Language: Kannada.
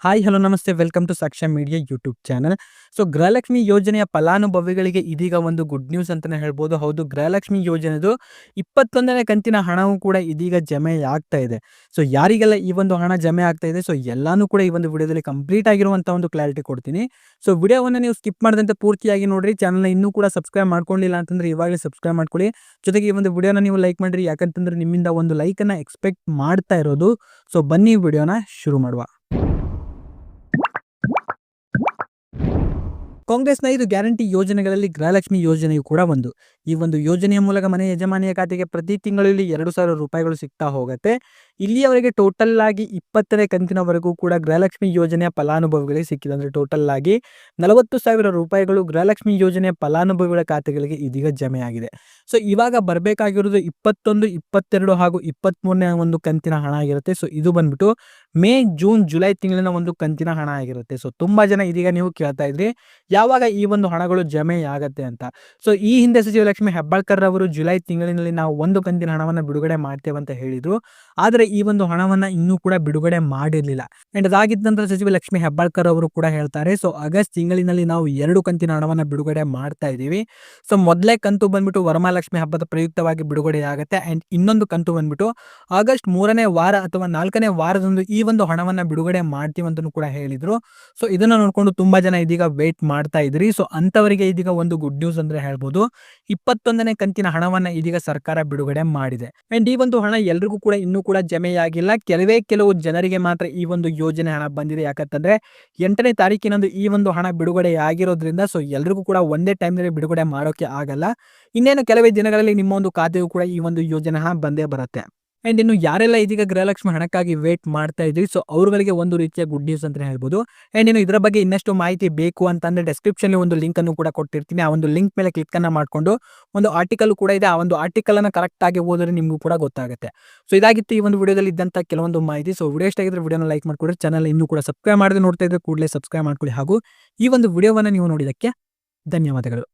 ಹಾಯ್ ಹಲೋ ನಮಸ್ತೆ welcome to Sakshya media YouTube channel so Gruhalakshmi ಯೋಜನೆಯ ಫಲಾನುಭವಿಗಳಿಗೆ ಇದೀಗ ಒಂದು ಗುಡ್ ನ್ಯೂಸ್ ಅಂತಲೇ ಹೇಳ್ಬೋದು. ಹೌದು ಗೃಹಲಕ್ಷ್ಮಿ ಯೋಜನೆದು ಇಪ್ಪತ್ತೊಂದನೇ ಕಂತಿನ ಹಣವೂ ಕೂಡ ಇದೀಗ ಜಮೆ ಆಗ್ತಾ ಇದೆ. ಸೊ ಯಾರಿಗೆಲ್ಲ ಈ ಒಂದು ಹಣ ಜಮೆ ಆಗ್ತಾ ಇದೆ? ಸೊ ಎಲ್ಲಾನು ಕೂಡ ಈ ಒಂದು ವಿಡಿಯೋದಲ್ಲಿ ಕಂಪ್ಲೀಟ್ ಆಗಿರುವಂಥ ಒಂದು ಕ್ಲಾರಿಟಿ ಕೊಡ್ತೀನಿ. ಸೊ ವಿಡಿಯೋವನ್ನು ನೀವು ಸ್ಕಿಪ್ ಮಾಡಿದಂತೆ ಪೂರ್ತಿಯಾಗಿ ನೋಡ್ರಿ. ಚಾನಲ್ನ ಇನ್ನೂ ಕೂಡ ಸಬ್ಸ್ಕ್ರೈಬ್ ಮಾಡ್ಕೊಂಡಿಲ್ಲ ಅಂತಂದ್ರೆ ಇವಾಗಲೇ ಸಬ್ಸ್ಕ್ರೈಬ್ ಮಾಡ್ಕೊಳ್ಳಿ. ಜೊತೆಗೆ ಈ ಒಂದು ವಿಡಿಯೋನ ನೀವು ಲೈಕ್ ಮಾಡಿರಿ. ಯಾಕಂತಂದ್ರೆ ನಿಮ್ಮಿಂದ ಒಂದು ಲೈಕನ್ನು ಎಕ್ಸ್ಪೆಕ್ಟ್ ಮಾಡ್ತಾ ಇರೋದು. ಸೊ ಬನ್ನಿ ವಿಡಿಯೋನ ಶುರು ಮಾಡುವ. ಕಾಂಗ್ರೆಸ್ನ ಐದು ಗ್ಯಾರಂಟಿ ಯೋಜನೆಗಳಲ್ಲಿ ಗೃಹಲಕ್ಷ್ಮಿ ಯೋಜನೆಯು ಕೂಡ ಒಂದು. ಈ ಒಂದು ಯೋಜನೆಯ ಮೂಲಕ ಮನೆ ಯಜಮಾನಿಯ ಖಾತೆಗೆ ಪ್ರತಿ ತಿಂಗಳಲ್ಲಿ ಎರಡು ಸಾವಿರ ರೂಪಾಯಿಗಳು ಸಿಗ್ತಾ ಹೋಗುತ್ತೆ. ಇಲ್ಲಿಯವರೆಗೆ ಟೋಟಲ್ ಆಗಿ ಇಪ್ಪತ್ತನೇ ಕಂತಿನವರೆಗೂ ಕೂಡ ಗೃಹಲಕ್ಷ್ಮಿ ಯೋಜನೆಯ ಫಲಾನುಭವಿಗಳಿಗೆ ಸಿಕ್ಕಿದೆ. ಅಂದರೆ ಟೋಟಲ್ ಆಗಿ ನಲವತ್ತು ಸಾವಿರ ರೂಪಾಯಿಗಳು ಗೃಹಲಕ್ಷ್ಮಿ ಯೋಜನೆಯ ಫಲಾನುಭವಿಗಳ ಖಾತೆಗಳಿಗೆ ಇದೀಗ ಜಮೆಯಾಗಿದೆ. ಸೊ ಇವಾಗ ಬರಬೇಕಾಗಿರೋದು ಇಪ್ಪತ್ತೊಂದು, ಇಪ್ಪತ್ತೆರಡು ಹಾಗೂ ಇಪ್ಪತ್ತ್ಮೂರನೇ ಒಂದು ಕಂತಿನ ಹಣ ಆಗಿರುತ್ತೆ. ಸೊ ಇದು ಬಂದ್ಬಿಟ್ಟು ಮೇ, ಜೂನ್, ಜುಲೈ ತಿಂಗಳಿನ ಒಂದು ಕಂತಿನ ಹಣ ಆಗಿರುತ್ತೆ. ಸೊ ತುಂಬ ಜನ ಇದೀಗ ನೀವು ಕೇಳ್ತಾ ಇದ್ರಿ. ಯಾವಾಗ ಈ ಒಂದು ಹಣಗಳು ಜಮೆ ಆಗತ್ತೆ ಅಂತ. ಸೊ ಈ ಹಿಂದೆ ಸಚಿವ ಲಕ್ಷ್ಮಿ ಹೆಬ್ಬಾಳ್ಕರ್ ಅವರು ಜುಲೈ ತಿಂಗಳಿನಲ್ಲಿ ನಾವು ಒಂದು ಕಂತಿನ ಹಣವನ್ನು ಬಿಡುಗಡೆ ಮಾಡ್ತೇವೆ ಅಂತ ಹೇಳಿದ್ರು. ಆದರೆ ಈ ಒಂದು ಹಣವನ್ನ ಇನ್ನೂ ಕೂಡ ಬಿಡುಗಡೆ ಮಾಡಿರಲಿಲ್ಲ. ಅಂಡ್ ಅದಾಗಿದ್ದ ನಂತರ ಸಚಿವ ಲಕ್ಷ್ಮಿ ಹೆಬ್ಬಾಳ್ಕರ್ ಅವರು ಕೂಡ ಹೇಳ್ತಾರೆ ಸೊ ಆಗಸ್ಟ್ ತಿಂಗಳಿನಲ್ಲಿ ನಾವು ಎರಡು ಕಂತಿನ ಹಣವನ್ನ ಬಿಡುಗಡೆ ಮಾಡ್ತಾ ಇದ್ದೀವಿ. ಸೊ ಮೊದಲೇ ಕಂತು ಬಂದ್ಬಿಟ್ಟು ವರಮಹಾಲಕ್ಷ್ಮಿ ಹಬ್ಬದ ಪ್ರಯುಕ್ತವಾಗಿ ಬಿಡುಗಡೆ ಆಗುತ್ತೆ. ಅಂಡ್ ಇನ್ನೊಂದು ಕಂತು ಬಂದ್ಬಿಟ್ಟು ಆಗಸ್ಟ್ ಮೂರನೇ ವಾರ ಅಥವಾ ನಾಲ್ಕನೇ ವಾರದಂದು ಈ ಒಂದು ಹಣವನ್ನ ಬಿಡುಗಡೆ ಮಾಡ್ತೀವಿ ಅಂತ ಕೂಡ ಹೇಳಿದ್ರು. ಸೊ ಇದನ್ನ ನೋಡ್ಕೊಂಡು ತುಂಬಾ ಜನ ಇದೀಗ ವೇಟ್ ಮಾಡ್ತಾ ಇದ್ರಿ. ಸೊ ಅಂತವರಿಗೆ ಇದೀಗ ಒಂದು ಗುಡ್ ನ್ಯೂಸ್ ಅಂದ್ರೆ ಹೇಳ್ಬೋದು. ಇಪ್ಪತ್ತೊಂದನೇ ಕಂತಿನ ಹಣವನ್ನ ಇದೀಗ ಸರ್ಕಾರ ಬಿಡುಗಡೆ ಮಾಡಿದೆ. ಅಂಡ್ ಈ ಒಂದು ಹಣ ಎಲ್ರಿಗೂ ಕೂಡ ಇನ್ನೂ ಕೂಡ ಜಮೆಯಾಗಿಲ್ಲ. ಕೆಲವೇ ಕೆಲವು ಜನರಿಗೆ ಮಾತ್ರ ಈ ಒಂದು ಯೋಜನೆ ಹಣ ಬಂದಿದೆ. ಯಾಕಂತಂದ್ರೆ ಎಂಟನೇ ತಾರೀಕಿನಂದು ಈ ಒಂದು ಹಣ ಬಿಡುಗಡೆ ಆಗಿರೋದ್ರಿಂದ ಸೊ ಎಲ್ರಿಗೂ ಕೂಡ ಒಂದೇ ಟೈಮ್ನಲ್ಲಿ ಬಿಡುಗಡೆ ಮಾಡೋಕೆ ಆಗಲ್ಲ. ಇನ್ನೇನು ಕೆಲವೇ ದಿನಗಳಲ್ಲಿ ನಿಮ್ಮ ಒಂದು ಖಾತೆಗೂ ಕೂಡ ಈ ಒಂದು ಯೋಜನೆ ಹಣ ಬಂದೇ ಬರುತ್ತೆ. ಅಂಡ್ ಇನ್ನು ಯಾರೆಲ್ಲ ಇದೀಗ ಗೃಹಲಕ್ಷ್ಮಿ ಹಣಕ್ಕಾಗಿ ವೇಟ್ ಮಾಡ್ತಾ ಇದ್ರಿ ಸೊ ಅವ್ರಗಳಿಗೆ ಒಂದು ರೀತಿಯ ಗುಡ್ ನ್ಯೂಸ್ ಅಂತ ಹೇಳ್ಬೋದು. ಅಂಡ್ ಇನ್ನು ಇದರ ಬಗ್ಗೆ ಇನ್ನಷ್ಟು ಮಾಹಿತಿ ಬೇಕು ಅಂತಂದ್ರೆ ಡೆಸ್ಕ್ರಿಪ್ಷನ್ ಒಂದು ಲಿಂಕ್ ಅನ್ನು ಕೂಡ ಕೊಟ್ಟಿರ್ತೀನಿ. ಆ ಒಂದು ಲಿಂಕ್ ಮೇಲೆ ಕ್ಲಿಕ್ ಅನ್ನ ಮಾಡ್ಕೊಂಡು ಒಂದು ಆರ್ಟಿಕಲ್ ಕೂಡ ಇದೆ. ಆ ಒಂದು ಆರ್ಟಿಕಲ್ ಅನ್ನು ಕರೆಕ್ಟ್ ಆಗಿ ಓದಿದ್ರೆ ನಿಮಗೂ ಕೂಡ ಗೊತ್ತಾಗುತ್ತೆ. ಸೊ ಇದಾಗಿತ್ತು ಈ ಒಂದು ವಿಡಿಯೋದಲ್ಲಿ ಇದ್ದಂತ ಕೆಲವೊಂದು ಮಾಹಿತಿ. ಸೊ ವಿಡಿಯೋ ಇಷ್ಟ ಆಗಿದ್ರೆ ವಿಡಿಯೋನ ಲೈಕ್ ಮಾಡ್ಕೊಡ್ರಿ. ಚಾನಲ್ ಇನ್ನೂ ಕೂಡ ಸಬ್ಸ್ಕ್ರೈಬ್ ಮಾಡದೆ ನೋಡ್ತಾ ಇದ್ರೆ ಕೂಡಲೇ ಸಬ್ಸ್ಕ್ರೈಬ್ ಮಾಡ್ಕೊಳ್ಳಿ. ಹಾಗೂ ಈ ಒಂದು ವಿಡಿಯೋವನ್ನು ನೀವು ನೋಡಿದಕ್ಕೆ ಧನ್ಯವಾದಗಳು.